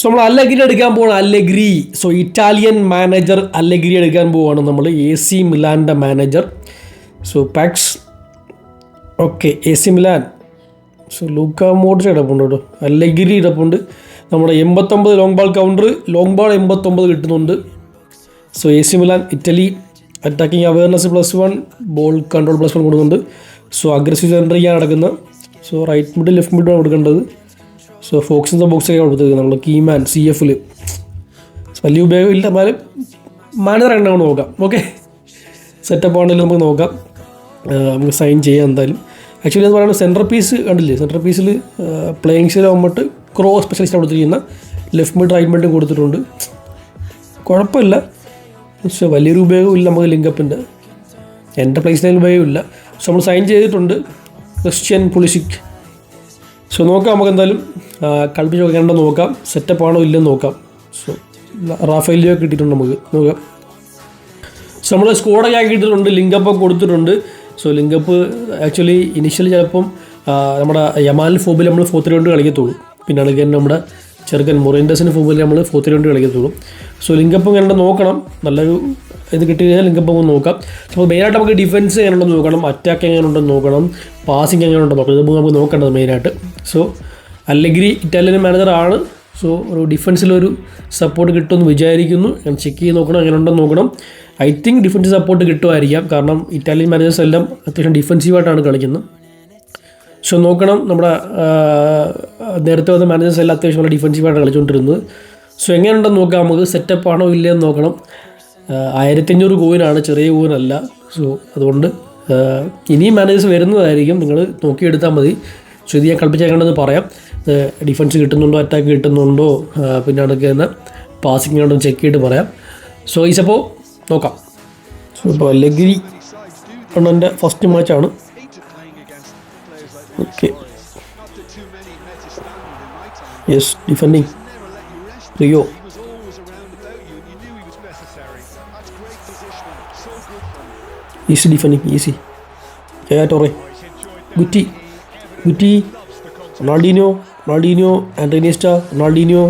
So നമ്മൾ Allegri എടുക്കാൻ പോവാണ്. Allegri. So Italian manager Allegri എടുക്കാൻ പോവാണ് നമ്മൾ. എ സി മിലാന്റെ manager so pax okay A C Milan so Luca modes കിടപ്പുണ്ട് കേട്ടോ. അല്ലഗ്രി കിടപ്പുണ്ട് നമ്മുടെ എൺപത്തൊമ്പത് long ball counter long ball എൺപത്തൊമ്പത് കിട്ടുന്നുണ്ട്. So A C Milan Italy attacking awareness plus one ball control plus one കൊടുക്കുന്നുണ്ട്. So aggressive സെന്ററിയാണ് നടക്കുന്നത് സോ റൈറ്റ് മിഡ് ലെഫ്റ്റ് മിഡാണ് കൊടുക്കേണ്ടത്. So fox in the box ഒക്കെ കൊടുത്തത് നമ്മൾ കീമാൻ സി എഫിൽ വലിയ ഉപയോഗമില്ല എന്നാലും മാനേജർ എണ്ണമാണ് നോക്കാം. ഓക്കെ സെറ്റപ്പ് ആണെങ്കിലും നമുക്ക് നോക്കാം. നമുക്ക് സൈൻ ചെയ്യാം എന്തായാലും. ആക്ച്വലി എന്ന് പറയുന്നത് സെന്റർ പീസ് കണ്ടില്ലേ? സെന്റർ പീസിൽ പ്ലേയിങ് സ്റ്റൈൽ ആകുമ്പോട്ട് ക്രോ സ്പെഷ്യലിസ്റ്റ് കൊടുത്തിരിക്കുന്ന ലെഫ്റ്റ് മിഡ് റൈറ്റ് മിഡും കൊടുത്തിട്ടുണ്ട്. കുഴപ്പമില്ല. പക്ഷേ വലിയൊരു ഉപയോഗമില്ല നമുക്ക് ലിങ്കപ്പിന്റെ എന്റെ പ്ലേസ് സ്റ്റൈൽ ഉപയോഗമില്ല പക്ഷെ നമ്മൾ സൈൻ ചെയ്തിട്ടുണ്ട്. ക്രിസ്ത്യൻ പുളിസിക് സോ നോക്കാം നമുക്ക് എന്തായാലും കളിപ്പിച്ച് നോക്കേണ്ട നോക്കാം. സെറ്റപ്പ് ആണോ ഇല്ലെന്ന് നോക്കാം. സോ റാഫേലിയോ കിട്ടിയിട്ടുണ്ട് നമുക്ക്. നോക്കാം. സോ നമ്മൾ സ്കോഡൊക്കെ ആക്കിയിട്ടുണ്ട് ലിങ്കപ്പ് കൊടുത്തിട്ടുണ്ട്. സോ ലിങ്കപ്പ് ആക്ച്വലി ഇനിഷ്യലി ചിലപ്പം നമ്മുടെ യമാൽ ഫോബിൽ നമ്മൾ ഫോർ ത്രീ കൊണ്ട് കളിക്കത്തുള്ളൂ. പിന്നെ ആണെങ്കിൽ നമ്മുടെ ചെറുക്കൻ മൊറിൻഡസിന് ഫോബിൽ നമ്മൾ ഫോർ ത്രീ കൊണ്ട് കളിക്കത്തുള്ളൂ. സോ ലിങ്കപ്പ് എങ്ങനെ നോക്കണം. നല്ലൊരു ഇത് കിട്ടി കഴിഞ്ഞാൽ ലിങ്കപ്പ് ഒന്ന് നോക്കാം അപ്പോൾ മെയിനായിട്ട് നമുക്ക് ഡിഫൻസ് എങ്ങനെയുണ്ടെന്ന് നോക്കണം. അറ്റാക്ക് എങ്ങനെയുണ്ടെന്ന് നോക്കണം. പാസിങ് എങ്ങനെയുണ്ടെന്ന് നോക്കണം. ഇത് നമുക്ക് നോക്കേണ്ടത് മെയിനായിട്ട് സോ അല്ലെങ്കിൽ ഇറ്റാലിയൻ മാനേജർ ആണ്. സോ ഒരു ഡിഫൻസിലൊരു സപ്പോർട്ട് കിട്ടുമെന്ന് വിചാരിക്കുന്നു. ഞാൻ ചെക്ക് ചെയ്ത് നോക്കണം അങ്ങനെ ഉണ്ടെന്ന് നോക്കണം. ഐ തിങ്ക് ഡിഫൻസ് സപ്പോർട്ട് കിട്ടുമായിരിക്കാം. കാരണം ഇറ്റാലിയൻ മാനേജേഴ്സ് എല്ലാം അത്യാവശ്യം ഡിഫൻസീവായിട്ടാണ് കളിക്കുന്നത്. സോ നോക്കണം നമ്മുടെ നേരത്തെ വന്ന മാനേജേഴ്സ് എല്ലാം അത്യാവശ്യം നല്ല ഡിഫൻസീവായിട്ടാണ് കളിച്ചുകൊണ്ടിരുന്നത്. സോ എങ്ങനെയുണ്ടെന്ന് നോക്കാം. നമുക്ക് സെറ്റപ്പ് ആണോ ഇല്ലയോ എന്ന് നോക്കണം. ആയിരത്തഞ്ഞൂറ് കോയിനാണ് ചെറിയ കോയിനല്ല. സോ അതുകൊണ്ട് ഇനിയും മാനേജേഴ്സ് വരുന്നതായിരിക്കും. നിങ്ങൾ നോക്കിയെടുത്താൽ മതി. സോ ഇത് ഞാൻ കളിപ്പിച്ചേക്കേണ്ടതെന്ന് പറയാം. ഡിഫൻസ് കിട്ടുന്നുണ്ടോ അറ്റാക്ക് കിട്ടുന്നുണ്ടോ പിന്നെ അതൊക്കെ തന്നെ പാസിംഗ് ഉണ്ടോ ചെക്ക് ചെയ്തിട്ട് പറയാം. സോ ഈസപ്പോൾ നോക്കാം. സോ ഇപ്പോൾ ലഗിരി എന്റെ first മാച്ചാണ് okay yes defending Rio easy defending easy Torre Guti Guti Ronaldinho Ronaldinho ആൻഡ്രീനിയസ്റ്റ Ronaldinho.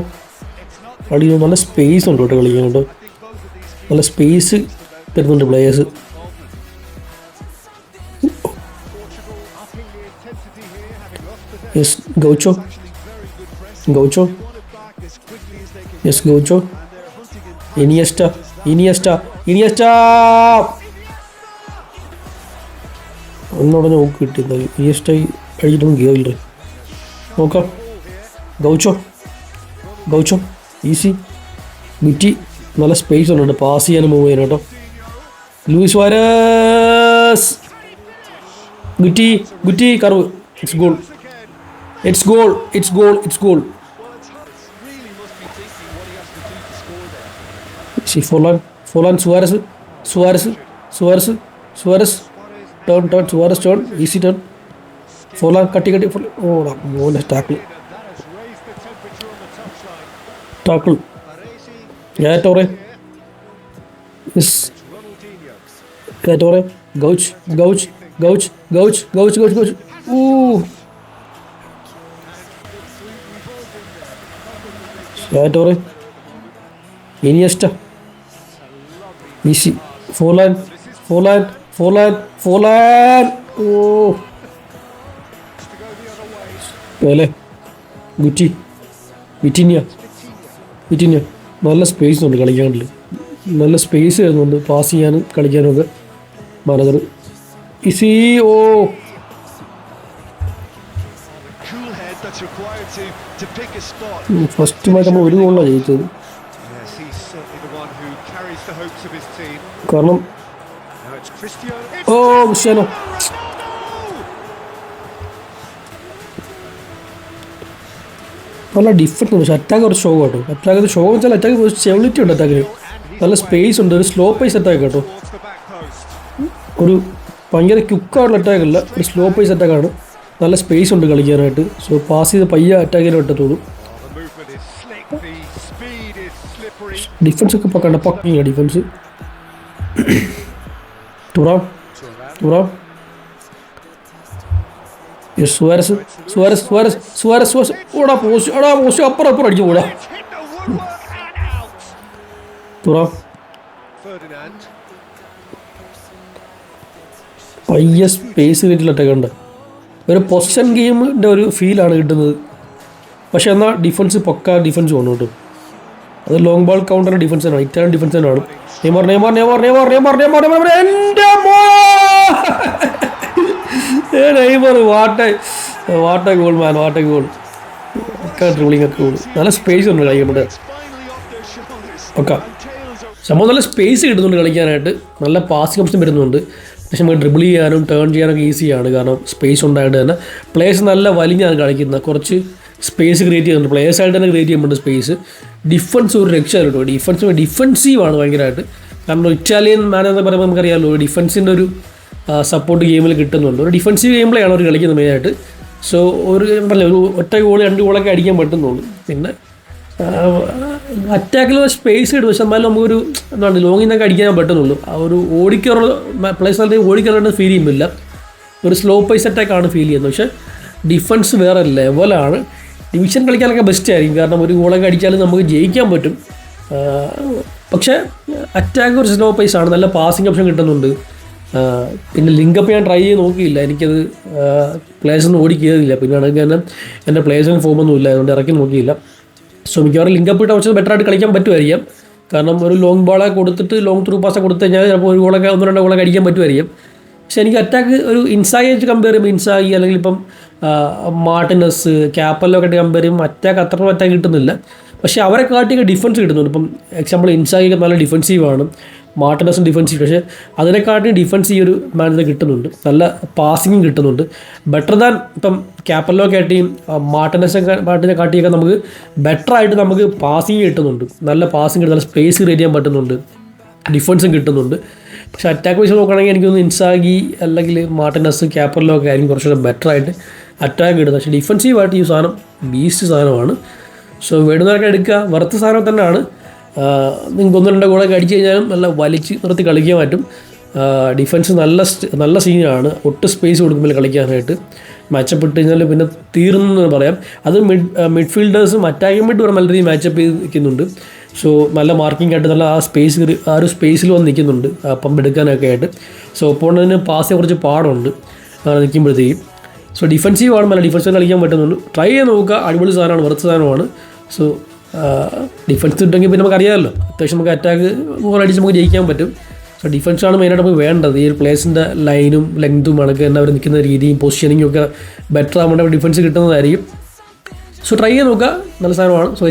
Ronaldinho നല്ല സ്പേസ് ഉണ്ട് കേട്ടോ കളിക്കാൻ കേട്ടോ. നല്ല സ്പേസ് തരുന്നുണ്ട് players yes Gaucho. Gaucho. Yes Gaucho. Iniesta Iniesta Iniesta. ഒന്നുടനെ നോക്കി കിട്ടിയത്. ഇനിയസ്റ്റ കഴിച്ചിട്ടൊന്നും ഇല്ലേ നോക്കാം. Gaucho Gaucho easy. മിറ്റി നല്ല സ്പേസ് ഉണ്ട്? പാസ് ചെയ്യാനും മൂവ് ചെയ്യാനും കേട്ടോ. Luis Suarez ഗുറ്റി ഗുറ്റി കറവ് it's goal it's goal it's goal it's goal ശരി Forlan Forlan Suarez Suarez Suarez Suarez turn turn Suarez turn easy turn सोलह कटी कटी फुल ओ गोल है इस इनियस्टा ओह Guti. ഗുറ്റി. വിറ്റിന്യ നല്ല സ്പേസ് ഉണ്ട് കളിക്കാണ്ടിൽ നല്ല സ്പേസ് വരുന്നുണ്ട് പാസ് ചെയ്യാനും കളിക്കാനും ഒക്കെ മാനേജർ. ഇസി ഓ. ഫസ്റ്റ് മാച്ച് നമ്മൾ ഒരു ഗോളിലാണ് ജയിച്ചത്. കാരണം ഓ certainly നല്ല ഡിഫറെന്റ് പക്ഷേ അറ്റാക്ക് ഒരു ഷോ കേട്ടോ അറ്റാക്ക് ഷോ എന്ന് വെച്ചാൽ അറ്റാക്ക് സ്റ്റെബിലിറ്റി ഉണ്ട് അറ്റാക്കിന് നല്ല സ്പേസ് ഉണ്ട്. ഒരു സ്ലോ പേസ് അറ്റാക്ക് കേട്ടോ. ഒരു ഭയങ്കര ക്യുക്കായിട്ടുള്ള അറ്റാക്ക് അല്ല. ഒരു സ്ലോ പേസ് അറ്റാക്കാണ് നല്ല സ്പേസ് ഉണ്ട് കളിക്കാനായിട്ട്. സോ പാസ് ചെയ്ത് പയ്യ അറ്റാക്കിന് പറ്റത്തുള്ളൂ. ഡിഫൻസ് ഒക്കെ പക്കണ്ട പക്കിങ്ങ defence Thuram. Thuram. Suarez Suarez Suarez Suarez ഒരു പൊസിഷൻ ഗെയിമിന്റെ ഒരു ഫീലാണ് കിട്ടുന്നത്. പക്ഷെ എന്നാൽ ഡിഫൻസ് പൊക്ക ഡിഫൻസ് വേണം കേട്ടോ. അത് ലോങ് ബോൾ കൗണ്ടറിന്റെ ഡിഫൻസ് ആണ് ഇറ്റാലിയൻ ഡിഫൻസ് തന്നെയാണ് Neymar Neymar Neymar Neymar Neymar Neymar Neymar എന്റെ മോ ഏ Neymar what a what a goal man what a goal ഒക്കെ ഡ്രിബിളിംഗ് ഒക്കെ ഗോൾ നല്ല സ്പേസ് ഉണ്ട് shoulders. ഒക്കെ. സംഭവം നല്ല സ്പേസ് കിട്ടുന്നുണ്ട് കളിക്കാനായിട്ട്. നല്ല പാസിംഗ് ഓപ്ഷൻ വരുന്നുണ്ട്. പക്ഷെ നമുക്ക് ഡ്രിബിൾ ചെയ്യാനും ടേൺ ചെയ്യാനൊക്കെ ഈസിയാണ് കാരണം സ്പേസ് ഉണ്ടായിട്ട് തന്നെ. പ്ലേയേഴ്സ് നല്ല വലിഞ്ഞാണ് കളിക്കുന്നത് കുറച്ച് സ്പേസ് ക്രിയേറ്റ് ചെയ്യുന്നുണ്ട്. പ്ലേയേഴ്സ് ആയിട്ട് തന്നെ ക്രിയേറ്റ് ചെയ്യുന്നുണ്ട് സ്പേസ് ഡിഫൻസ് ഒരു രക്ഷ കേട്ടോ. ഡിഫൻസ് ഡിഫൻസീവാണ് ഭയങ്കരമായിട്ട്. കാരണം ഇറ്റാലിയൻ എന്ന് പറയുമ്പോൾ നമുക്കറിയാമല്ലോ ഡിഫൻസിന്റെ ഒരു സപ്പോർട്ട് ഗെയിമിൽ കിട്ടുന്നുണ്ട്. ഒരു ഡിഫൻസീവ് ഗെയിമിലാണ് അവർ കളിക്കുന്നത് മെയിനായിട്ട് സോ ഒരു പറഞ്ഞ ഒരു ഒറ്റ ഗോൾ രണ്ട് ഗോളൊക്കെ അടിക്കാൻ പറ്റുന്നുള്ളൂ. പിന്നെ അറ്റാക്കിൽ സ്പേസ് കിട്ടും. പക്ഷെ എന്നാലും നമുക്കൊരു എന്താണ് ലോങ്ങിൽ നിന്നൊക്കെ അടിക്കാൻ പറ്റുന്നുള്ളൂ. ആ ഒരു ഓടിക്കാറുള്ള പ്ലേസ് നല്ല ഓടിക്കാറുള്ള ഫീൽ ചെയ്യുന്നില്ല ഒരു സ്ലോ പൈസ് അറ്റാക്കാണ് ഫീൽ ചെയ്യുന്നത്. പക്ഷേ ഡിഫൻസ് വേറെ ലെവലാണ് ഡിവിഷൻ കളിക്കാനൊക്കെ ബെസ്റ്റ് ആയിരിക്കും. കാരണം ഒരു ഗോളൊക്കെ അടിച്ചാലും നമുക്ക് ജയിക്കാൻ പറ്റും. പക്ഷേ അറ്റാക്ക് ഒരു സ്ലോ പേസ് ആണ്. നല്ല പാസിംഗ് ഓപ്ഷൻ കിട്ടുന്നുണ്ട്. പിന്നെ ലിങ്കപ്പ് ഞാൻ ട്രൈ ചെയ്ത് നോക്കിയില്ല. എനിക്കത് പ്ലേസൊന്നും ഓടി കയറിയില്ല പിന്നെ ആണെങ്കിൽ തന്നെ എന്റെ ഫോം ഫോമൊന്നും ഇല്ല. അതുകൊണ്ട് ഇറക്കി നോക്കിയില്ല. സോ മിക്കവാറും ലിങ്കപ്പ് ഇട്ട് കുറച്ച് ബെറ്റർ ആയിട്ട് കളിക്കാൻ പറ്റുമായിരിക്കും. കാരണം ഒരു ലോങ് ബോളെ കൊടുത്തിട്ട് ലോങ് ത്രൂ പാസ് കൊടുത്തു കഴിഞ്ഞാൽ ചിലപ്പോൾ ഒരു ഗോളൊക്കെ ഒന്ന് രണ്ട് ഗോളൊക്കെ അടിക്കാൻ പറ്റുമായിരിക്കും. പക്ഷേ എനിക്ക് അറ്റാക്ക് ഒരു ഇൻസായി വെച്ച് കമ്പയർ ചെയ്യുമ്പോൾ ഇൻസായി അല്ലെങ്കിൽ ഇപ്പം മാർട്ടിനസ് ക്യാപ്പലൊക്കെ ആയിട്ട് കമ്പയർ ചെയ്യുമ്പോൾ അറ്റാക്ക് അത്ര അറ്റാക്ക് കിട്ടുന്നില്ല. പക്ഷേ അവരെ കാട്ടിയൊക്കെ ഡിഫൻസ് കിട്ടുന്നുണ്ട്. ഇപ്പം എക്സാമ്പിൾ ഇൻസായി നല്ല ഡിഫൻസീവാണ് മാർട്ടിനസും ഡിഫൻസീവ് പക്ഷേ അതിനെക്കാട്ടിയും ഡിഫൻസ് ഈ ഒരു മാനേജർ കിട്ടുന്നുണ്ട്. നല്ല പാസിങ്ങും കിട്ടുന്നുണ്ട്. ബെറ്റർ ദാൻ ഇപ്പം ക്യാപ്റ്റലോ കാട്ടിയും മാർട്ടിനസ് മാർട്ടിനെ കാട്ടിയൊക്കെ നമുക്ക് ബെറ്റർ ആയിട്ട് നമുക്ക് പാസിങ് കിട്ടുന്നുണ്ട്. നല്ല പാസിങ് കിട്ടും നല്ല സ്പേസ് ക്രിയേറ്റ് ചെയ്യാൻ പറ്റുന്നുണ്ട്. ഡിഫൻസും കിട്ടുന്നുണ്ട്. പക്ഷെ അറ്റാക്ക് വെച്ച് നോക്കുകയാണെങ്കിൽ എനിക്കൊന്ന് ഇൻസാഗി അല്ലെങ്കിൽ മാർട്ടിനസ് ക്യാപ്പറിലോ ഒക്കെ ആയിരിക്കും കുറച്ചുകൂടെ ബെറ്റർ ആയിട്ട് അറ്റാക്ക് കിട്ടുന്നത് പക്ഷേ ഡിഫൻസീവായിട്ട് ഈ സാധനം ബീസ്റ്റ് സാധനമാണ്. സോ വേണ്ടുന്നവരൊക്കെ എടുക്കുക. വെറുത്ത സാധനം തന്നെയാണ്. നിങ്ങൾക്ക് ഒന്ന് രണ്ട് ഗോളൊക്കെ അടിച്ചു കഴിഞ്ഞാലും നല്ല വലിച്ച് നിർത്തി കളിക്കാൻ പറ്റും. ഡിഫൻസ് നല്ല നല്ല സീനാണ് ഒട്ട് സ്പേസ് കൊടുക്കുമ്പോൾ കളിക്കാനായിട്ട്. മാച്ചപ്പ് കഴിഞ്ഞാൽ പിന്നെ തീർന്നു എന്ന് പറയാം. അത് മിഡ് മിഡ്ഫീൽഡേഴ്സും അറ്റാക്കിംഗ് മിഡ് നല്ല രീതിയിൽ മാച്ചപ്പ് ചെയ്ത് നിൽക്കുന്നുണ്ട് സോ നല്ല മാർക്കിംഗ് ആയിട്ട് നല്ല ആ സ്പേസ് ആ ഒരു സ്പേസിൽ വന്ന് നിൽക്കുന്നുണ്ട്. പമ്പ് എടുക്കാനൊക്കെ ആയിട്ട്. സോ ഒപ്പോണതിന് പാസ് കുറച്ച് പാടുണ്ട്. അങ്ങനെ നിൽക്കുമ്പോഴത്തേക്കും. സോ ഡിഫൻസീവ് ആണ്. നല്ല ഡിഫൻസീവ് കളിക്കാൻ പറ്റുന്നുണ്ട്. ട്രൈ ചെയ്ത് നോക്കുക. അടിപൊളി സാധനമാണ്. വെറുത്ത സാധനമാണ്. സോ ഡിഫൻസ് ഉണ്ടെങ്കിൽ പിന്നെ നമുക്കറിയാമല്ലോ. അത്യാവശ്യം നമുക്ക് അറ്റാക്ക് ഗോൾ അടിച്ച് നമുക്ക് ജയിക്കാൻ പറ്റും. സോ ഡിഫൻസാണ് മെയിനായിട്ട് നമുക്ക് വേണ്ടത്. ഈ ഒരു പ്ലേസിന്റെ ലൈനും ലെങ്തും അണക്ക് തന്നെ അവർ നിൽക്കുന്ന രീതിയും പൊസിഷനിങ്ങും ഒക്കെ ബെറ്റർ ആവേണ്ട ഡിഫൻസ് കിട്ടുന്നതായിരിക്കും. സോ ട്രൈ ചെയ്ത് നോക്കുക. നല്ല സാധനമാണ്. സോ